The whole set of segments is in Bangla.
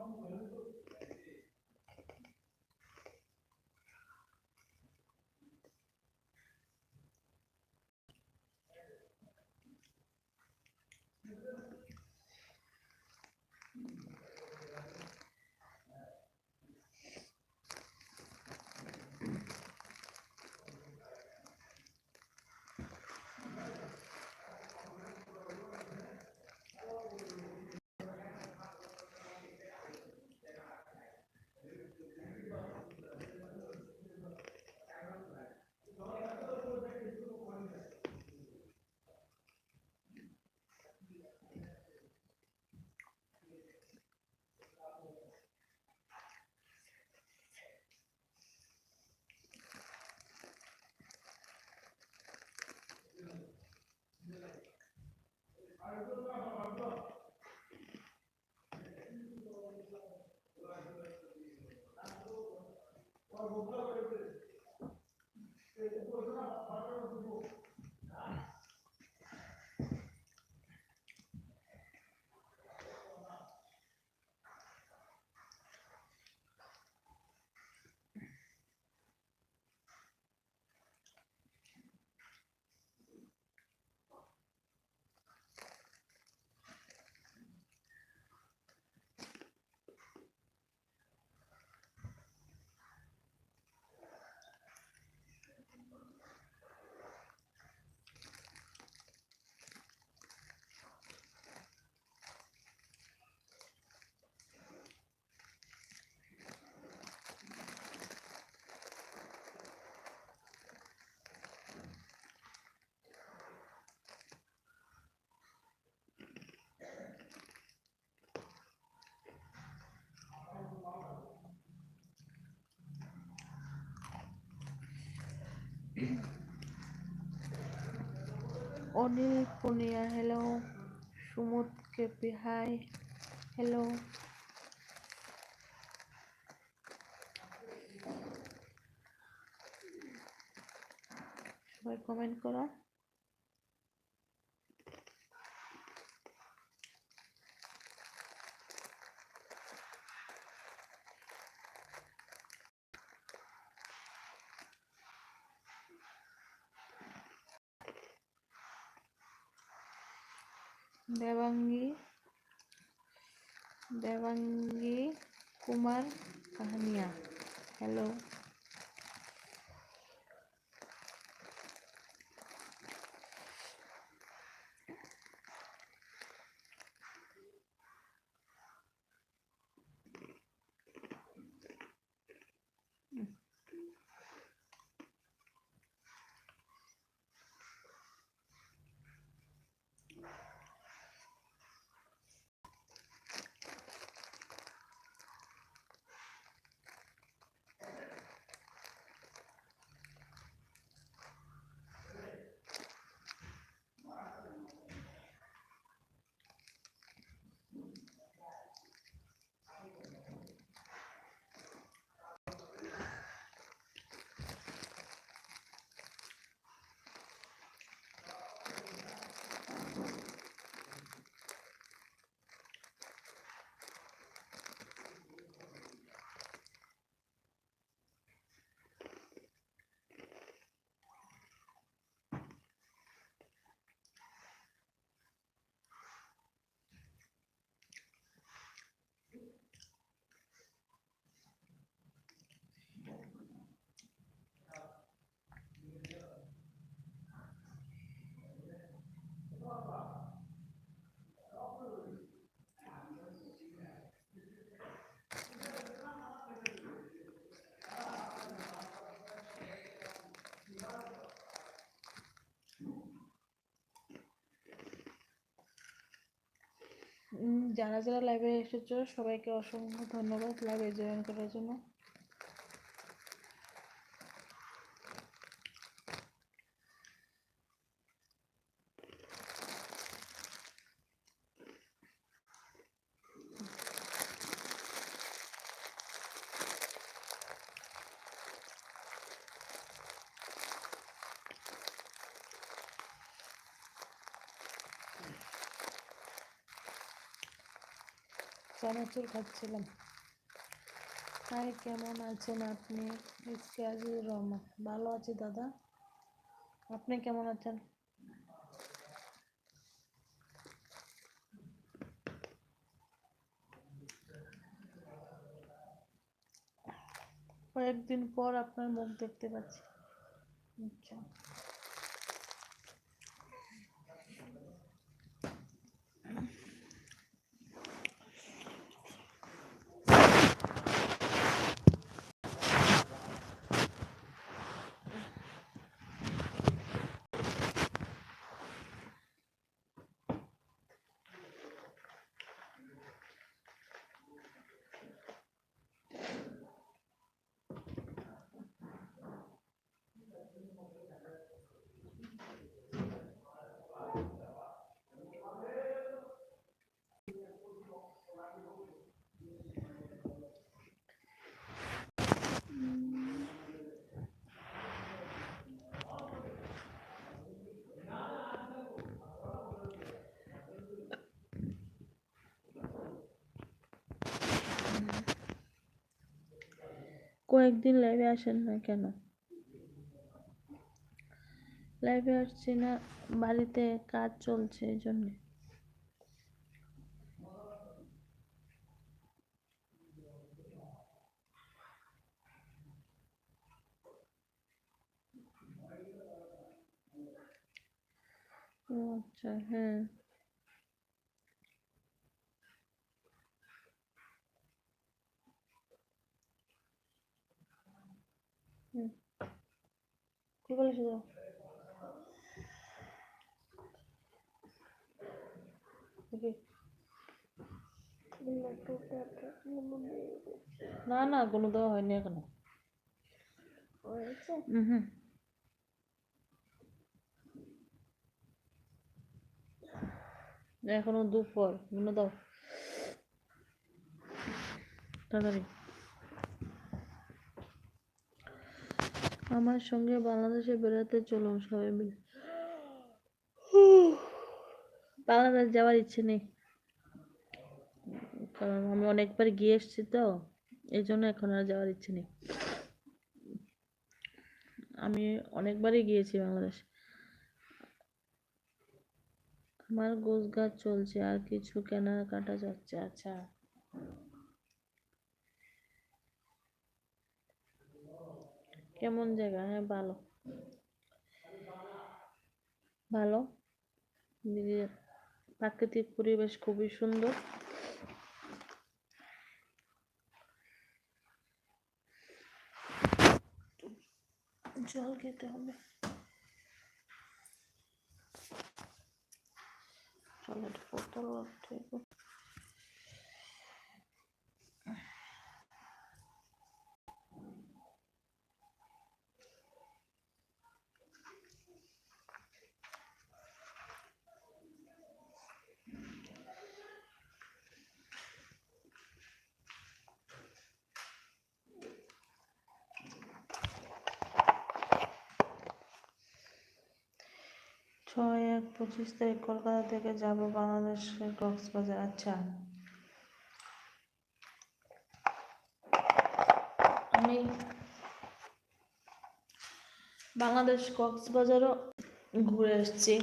acompanhando অনিল পুনিয়া হ্যালো সুমুদ কেপি হাই হ্যালো সবাই কমেন্ট করো। देवंगी देवंगी कुमार कहानिया। हेलो যারা যারা লাইভে এসেছ সবাইকে অসংখ্য ধন্যবাদ লাইভে জয়েন করার জন্য। চানাচুর খাচ্ছিলাম। হাই, কেমন আছেন আপনি? এসকে আজিজুর রহমান। ভালো আছি দাদা। আপনি কেমন আছেন? কয়েকদিন পর আপনার মুখ দেখতে পাচ্ছি। আচ্ছা। কয়েকদিন লাইভে আসেন না কেন? লাইভে আসছি না, বাড়িতে কাজ চলছে এই জন্যে। আচ্ছা হ্যাঁ। কি বলে না না কোনো দেওয়া হয়নি এখনও। এখনও দুপুর। মনে দাও। তাড়াতাড়ি। আমার সঙ্গে বাংলাদেশে বেড়াতে চলুন সবাই মিলে। বাংলাদেশ যাওয়ার ইচ্ছে নেই। কারণ আমি অনেকবার গিয়ে এসেছি তো, এই জন্য এখন আর যাওয়ার ইচ্ছে নেই। আমি অনেকবারই গিয়েছি বাংলাদেশ। আমার গোছ গাছ চলছে, আর কিছু কেনাকাটা যাচ্ছে আচ্ছা। কেমন জায়গা? হ্যাঁ ভালো। ভালো। প্রাকৃতিক পরিবেশ খুবই সুন্দর। জল খেতে হবে। বোতল ছয় এক পঁচিশ তারিখ কলকাতা থেকে যাব বাংলাদেশের কক্সবাজার। আচ্ছা। আমি বাংলাদেশ কক্সবাজারও ঘুরে এসেছি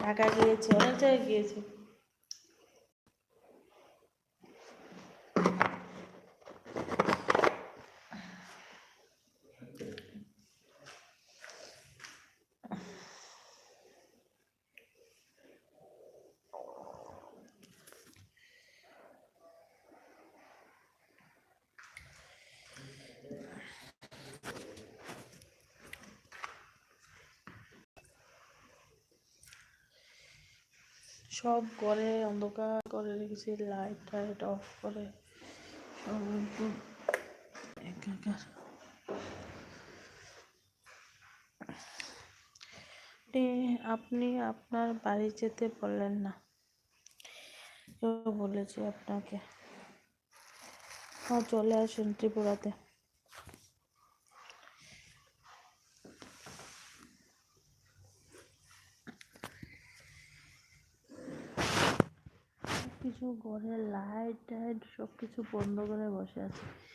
ঢাকা গিয়েছি, অনেক জায়গায় গিয়েছি। সব ঘরে অন্ধকার করে, রেখেছি লাইট টাইট অফ করে। সব একাকার। আপনি আপনি আপনার বাড়ি যেতে বললেন না। কেউ বলেছে আপনাকে। চলে আসেন ত্রিপুরাতে। ঘরের লাইট টাইট সব কিছু বন্ধ করে বসে আছে।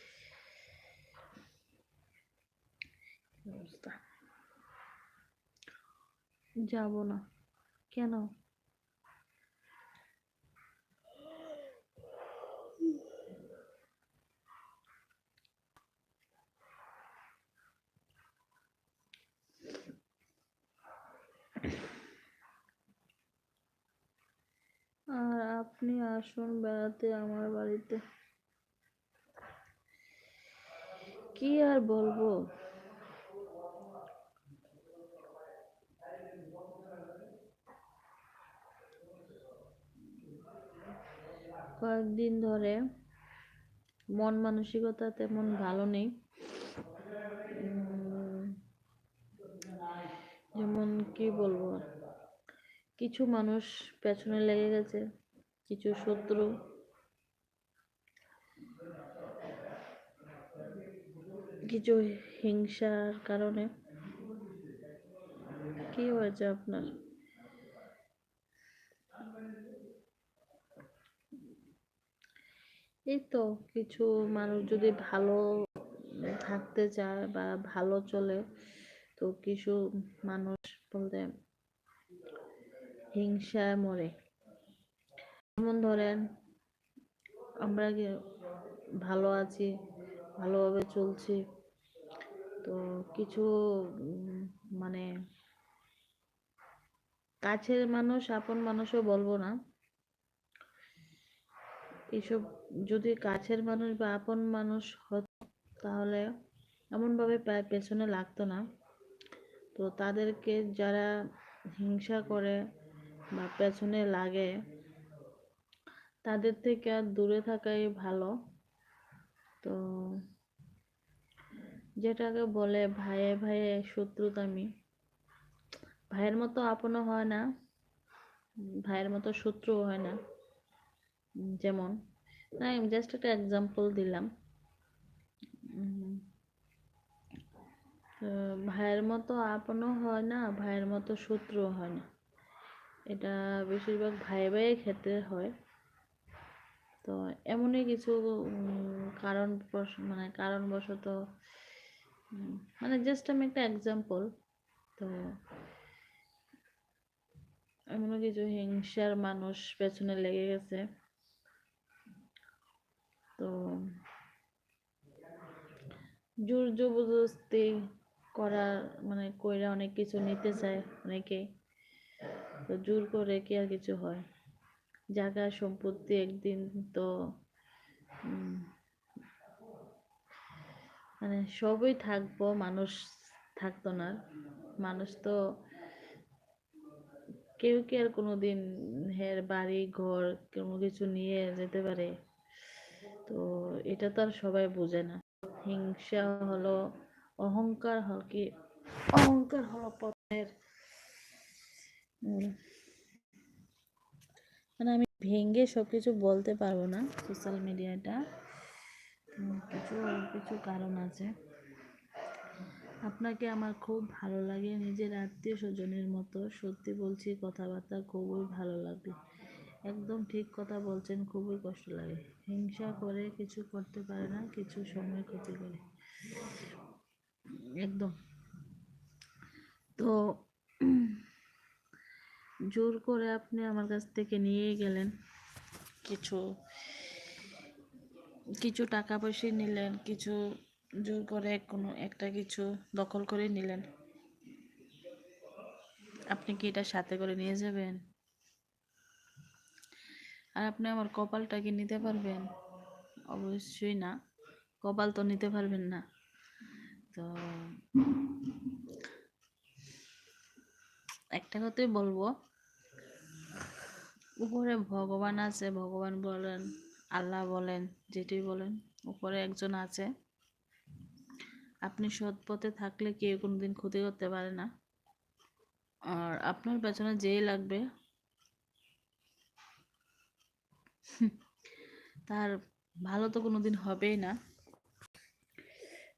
যাব না। কেন? আর আপনি আসুন বেড়াতে আমার বাড়িতে। কি আর বলব? কয়েকদিন ধরে মন মানসিকতা তেমন ভালো নেই। যেমন কি বলব? কিছু মানুষ পেছনে লেগে গেছে, কিছু শত্রু। কিছু হিংসার কারণে। কি হয়েছে আপনার? এই তো কিছু মানুষ যদি ভালো থাকতে চায় বা ভালো চলে, তো কিছু মানুষ বলতে হিংসায় মরে। যেমন ধরেন, আমরা ভালো আছি, ভালোভাবে চলছি। তো কিছু মানে কাছের মানুষ, আপন মানুষও বলব না। এসব যদি কাছের মানুষ বা আপন মানুষ হতো তাহলে এমনভাবে পেছনে লাগতো না। তো তাদেরকে যারা হিংসা করে বা পেছনে লাগে, তাদের থেকে আর দূরে থাকাই ভালো। তো যেটাকে বলে ভাইয়ে ভাইয়ে শত্রুতামি। ভাইয়ের মতো আপনও হয় না, ভাইয়ের মতো শত্রুও হয় না। যেমন, না জাস্ট একটা এক্সাম্পল দিলাম। ভাইয়ের মতো আপনও হয় না, ভাইয়ের মতো শত্রুও হয় না। এটা বেশিরভাগ ভাই ভাইয়ের ক্ষেত্রে হয়। তো এমনই কিছু কারণ মানে কারণবশত মানে জাস্ট আমি একটা এক্সাম্পল তো এমনও কিছু হিংসার মানুষ পেছনে লেগে গেছে। তো জোর জবরদস্তি করার মানে কইরা অনেক কিছু নিতে চায় অনেকে। তো জোর করে কি আর কিছু হয়? জায়গা সম্পত্তি একদিন তো মানে সবই থাকব, মানুষ থাকতো না। মানুষ তো কেউ কি আর কোনোদিন হের বাড়ি, ঘর কোনো কিছু নিয়ে যেতে পারে? তো এটা তো আর সবাই বোঝে না। হিংসা হলো, অহংকার হল কি? অহংকার হলো পথের। মানে আমি ভেঙে সব কিছু বলতে পারব না সোশ্যাল মিডিয়াটা। কিছু কিছু কারণ আছে। আপনাকে আমার খুব ভালো লাগে, নিজের আত্মীয় স্বজনের মতো। সত্যি বলছি, কথাবার্তা খুবই ভালো লাগে। একদম ঠিক কথা বলছেন, খুবই কষ্ট লাগে। হিংসা করে কিছু করতে পারে না, কিছু সময় ক্ষতি করে। একদম। তো জোর করে আপনি আমার কাছ থেকে নিয়ে গেলেন। কিছু কিছু টাকা পয়সা নিলেন, কিছু জোর করে কোনো একটা কিছু দখল করে নিলেন। আপনি কি এটা সাথে করে নিয়ে যাবেন? আর আপনি আমার কপালটা কি নিতে পারবেন? অবশ্যই না। কপাল তো নিতে পারবেন না। তো একটা কথাই বলব উপরে ভগবান আছে, ভগবান বলেন, আল্লাহ বলেন, যেটি বলেন, উপরে একজন আছে। আপনি সৎ পথে থাকলে কেউ কোনোদিন ক্ষতি করতে পারে না। আর আপনার পেছনে যেই লাগবে, তার ভালো তো কোনোদিন হবেই না।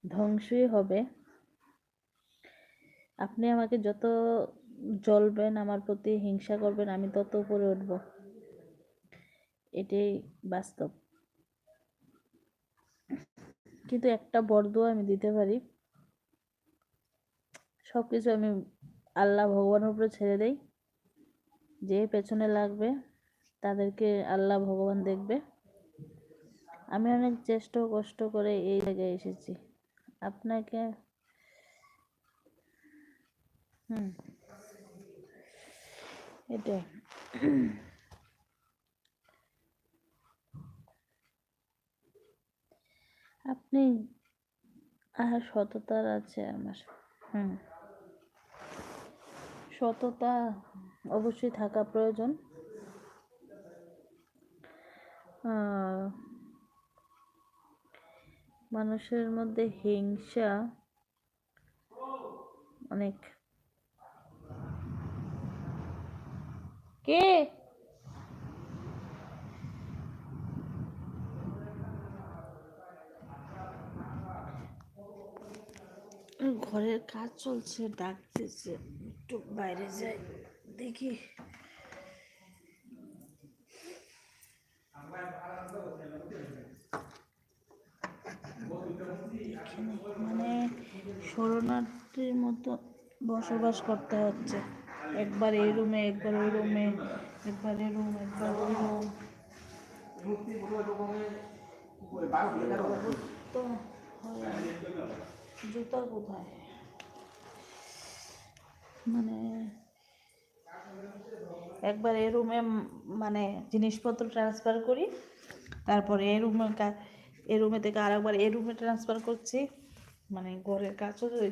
ধ্বংসই হবে। আপনি আমাকে যত জ্বলবেন, আমার প্রতি হিংসা করবেন, আমি তত উপরে উঠব। এটাই বাস্তব। কিন্তু একটা বরদোয়া আমি দিতে পারি। সব কিছু আমি আল্লাহ ভগবানের উপরে ছেড়ে দেই। যে পেছনে লাগবে, তাদেরকে আল্লাহ ভগবান দেখবে। আমি অনেক চেষ্টা কষ্ট করে এই জায়গায় এসেছি। আপনাকে, হুম। এটাই। আপনি আর সততার আছে আমার হুম। সততা অবশ্যই থাকা প্রয়োজন। মানুষের মধ্যে হিংসা অনেক কে? ঘরের কাজ চলছে ডাকতেছে একটু বাইরে যাই, দেখি। মানে শরণার্থীর মতো বসবাস করতে হচ্ছে। একবার এই রুমে একবার ওই রুমে একবার এই রুম একবার ওই রুম কোথায় মানে একবার এই রুমে মানে জিনিসপত্র ট্রান্সফার করি তারপরে এই রুমে এ রুমে থেকে আরেকবার এই রুমে ট্রান্সফার করছি মানে ঘরের কাজও ওই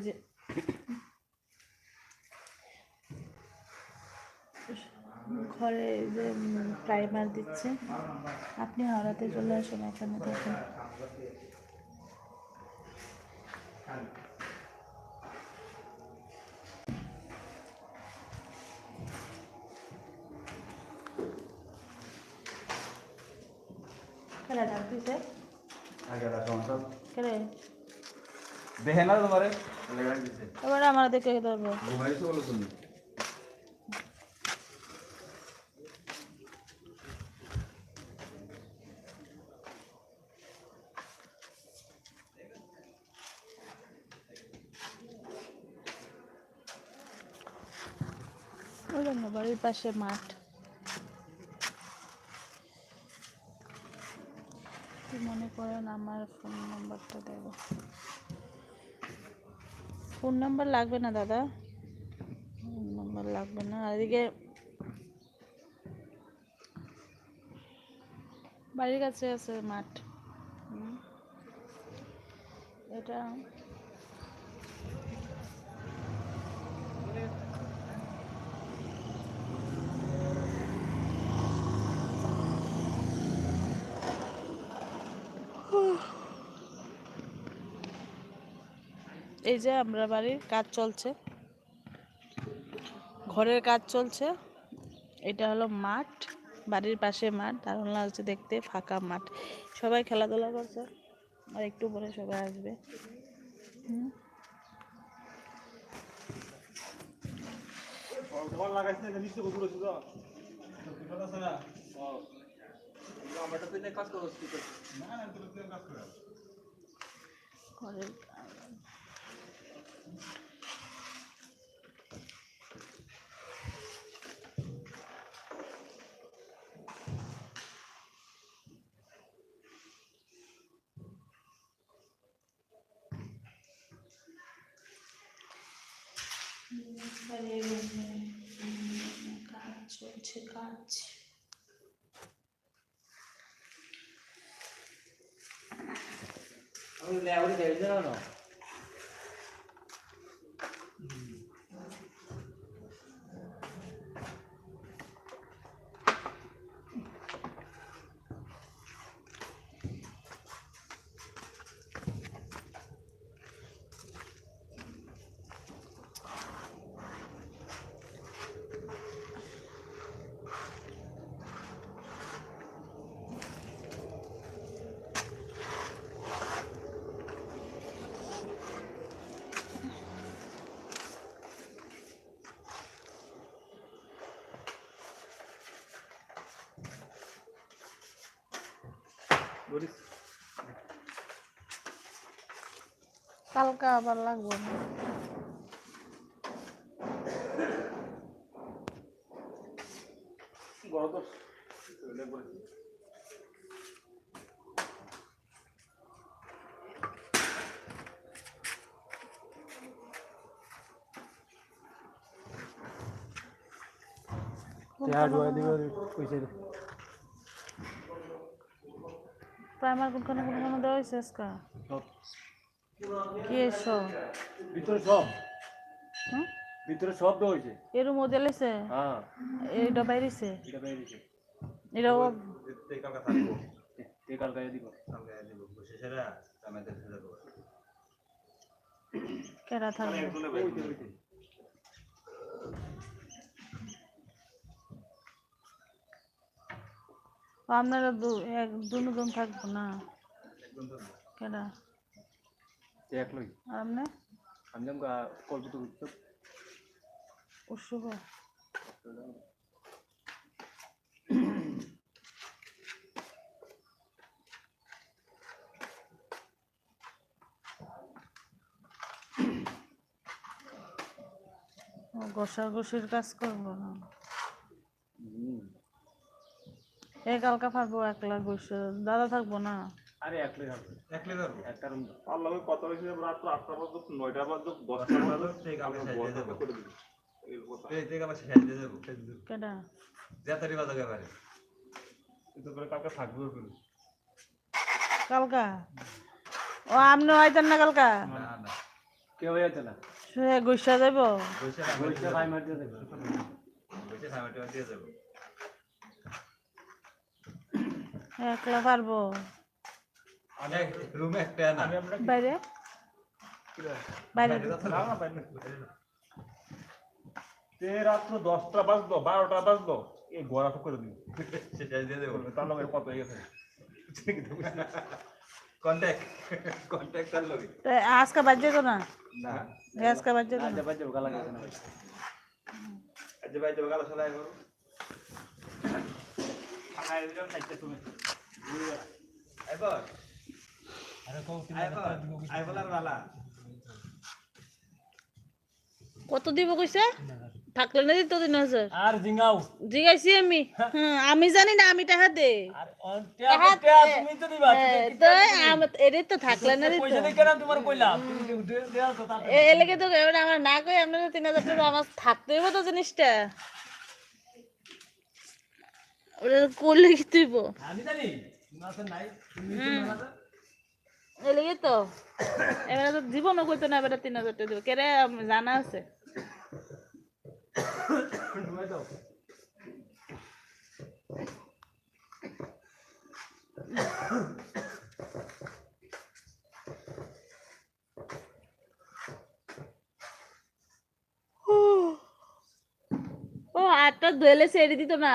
ঘরে যে প্রাইমার দিচ্ছে আপনি হাওড়াতে চলে আসুন এখানে থাকেন কেন ডাক দিছে? কেন? দেখে আমার দেখে ধরবো। ঘুমাইছো বলো তুমি। পাশে মাঠ। মনে করেন আমার ফোন নাম্বারটা দেব। ফোন নাম্বার লাগবে না দাদা? ফোন নাম্বার লাগবে না। আর এদিকে বাড়ির কাছে আছে মাঠ। এটা এই যে আমরা বাড়ির কাজ চলছে। ঘরের কাজ চলছে। এটা হলো মাঠ, বাড়ির পাশে মাঠ দারুণ লাগছে দেখতে ফাঁকা মাঠ। সবাই খেলাধুলা করছে, আর একটু পরে সবাই আসবে। হুম। তোমার লাগাইছ না নিচে বসে রয়েছে তো বিপদ আছে না ও আমারটা তুই কাজ করছিস কি না না তুই তুই কাজ কর ঘরের কাজ চলছে কাজ আমি লেবুরি বলিস কালকা আবার লাগবো বড় তো। বলে। প্রাইমার কোনখানে কোনখানে দেওয়া হয়েছে আজকা কি এসো ভিতরে সব হুম ভিতরে সব দেওয়া হয়েছে এর মধ্যে লেছে হ্যাঁ এইটা বাইরেছে এটা বেরিয়েছে এটাও কালকে থাকব এই কালকে দিব কালকে দিব বসে সেরা আমাদের সেরা দেবো কেরা থাকবে আপনারা দু- এক দুজন থাকব না? কেডা? এক লই আর আপনি? আমি কল্প তো উৎসব ঘষাঘষির কাজ করব না? এ কালকা পারব একলা বসে। দাদা থাকব না? আরে এক এক একটা রুম কত হয়েছে রাত আটটা পর্যন্ত নয়টা পর্যন্ত দশটা পর্যন্ত। ঠিক আছে বন্ধ করে দিবি। এই কথা। এই শেষ দিয়ে যাব কেডা? জাতারি বাজা এবারে কিন্তু করে কালকে থাকবে কালকা? ও আপনি আইতেন না কালকা? না না। কেউ না। শুয়ে গুসা যাইব? ভাই ভাই মার দিয়ে যাব একলা পারব। রুমে একটা না। বাইরে? তে রাত্র দশটা বাজলো বারোটা বাজলো। এই গোড়া তো করে দিবি শেষ দিয়ে দেবো। তার লগে কত হয়ে গেছে? কন্ট্যাক্ট কন্ট্যাক্ট তার লগে। আজকে বাজে তো না? না। আজকে বাজে তো না? আজ বাজে গালা গেছে না। আজ বাজে গালা সলাই করো খাই দিলাম নাইতে তুমি আইবর আইবর আইবর আর গালা কত দিব কইছে? থাকলে না দিত হাজার। আর জিঙ্গাও। জিগাইছি আমি। হ্যাঁ, আমি জানি না আমি টাকা দে। তুমি তো দিবা তো আমার এরে তো থাকলে না দিত। পয়সা কেন তোমার কইলাম তুমি কি উঠে দেওয়ার কথা এ লেগে তো আমার না কই আমরা তিন হাজার টাকা আমার থাকতে হইব তো জিনিসটা। ওটা করলে কি তুইব আমি জানি নাই তুমি তো না তো এ লেগে তো। এবারে তো জীবনও কইতো না এবারে তিন হাজার টাকা দিব। কেরে জানা আছে? ও আটটা ধুয়েলে ছেড়ে দিত না।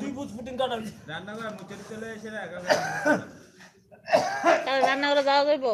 দুই ফুট ফুটিং কাটা রান্নাঘর মুছে চলে এসে রান্নাঘরে যাওয়া যাইব?